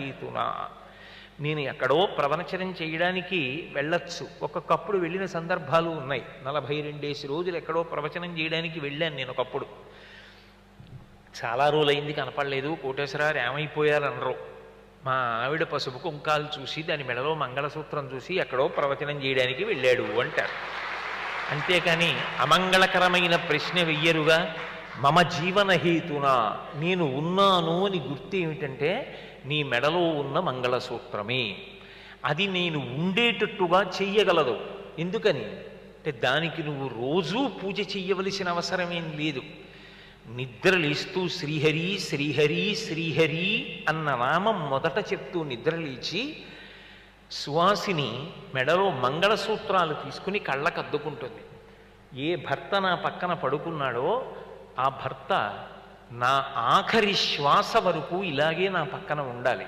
హేతునా నేను ఎక్కడో ప్రవచనం చేయడానికి వెళ్ళొచ్చు. ఒక్కొక్కప్పుడు వెళ్ళిన సందర్భాలు ఉన్నాయి. నలభై రెండేసి రోజులు ఎక్కడో ప్రవచనం చేయడానికి వెళ్ళాను నేను ఒకప్పుడు. చాలా రోజులైంది కనపడలేదు. కోటేశ్వరారు ఏమైపోయారనరు. మా ఆవిడ పసుపు కుంకాలు చూసి దాని మెడలో మంగళసూత్రం చూసి ఎక్కడో ప్రవచనం చేయడానికి వెళ్ళాడు అంటారు. అంతేకాని అమంగళకరమైన ప్రశ్న వెయ్యరుగా. మమ జీవనహేతున నేను ఉన్నాను అని గుర్తు ఏమిటంటే నీ మెడలో ఉన్న మంగళసూత్రమే. అది నేను ఉండేటట్టుగా చెయ్యగలదు. ఎందుకని? అంటే దానికి నువ్వు రోజూ పూజ చెయ్యవలసిన అవసరమేం లేదు. నిద్రలేస్తూ శ్రీహరి శ్రీహరి శ్రీహరి అన్న నామం మొదట చెప్తూ నిద్రలేచి సువాసిని మెడలో మంగళసూత్రాలు తీసుకుని కళ్ళకద్దుకుంటుంది. ఏ భర్త నా పక్కన పడుకున్నాడో ఆ భర్త నా ఆఖరి శ్వాస వరకు ఇలాగే నా పక్కన ఉండాలి.